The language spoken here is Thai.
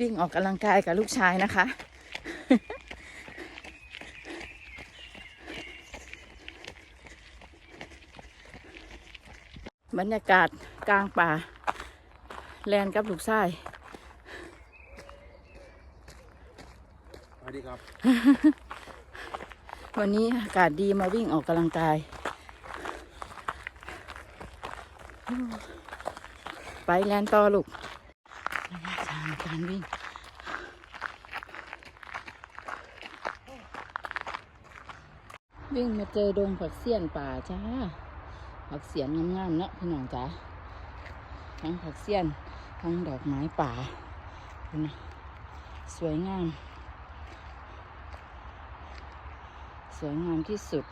วิ่งออกกำลังกายกับลูกชายนะคะ บรรยากาศกลางป่า แลนกับลูกชายสวัสดีครับ วันนี้อากาศดีมาวิ่งออกกำลังกาย ไปแลนต่อลูกระยะทางการวิ่งวิ่งมาเจอดงผักเสี้ยนป่าจ้าผักเสียนงามๆเนาะพี่น้องจ๋าทั้งผักเสี้ยนทั้งดอกไม้ป่าดูนะสวยงาม สวยงามที่สุด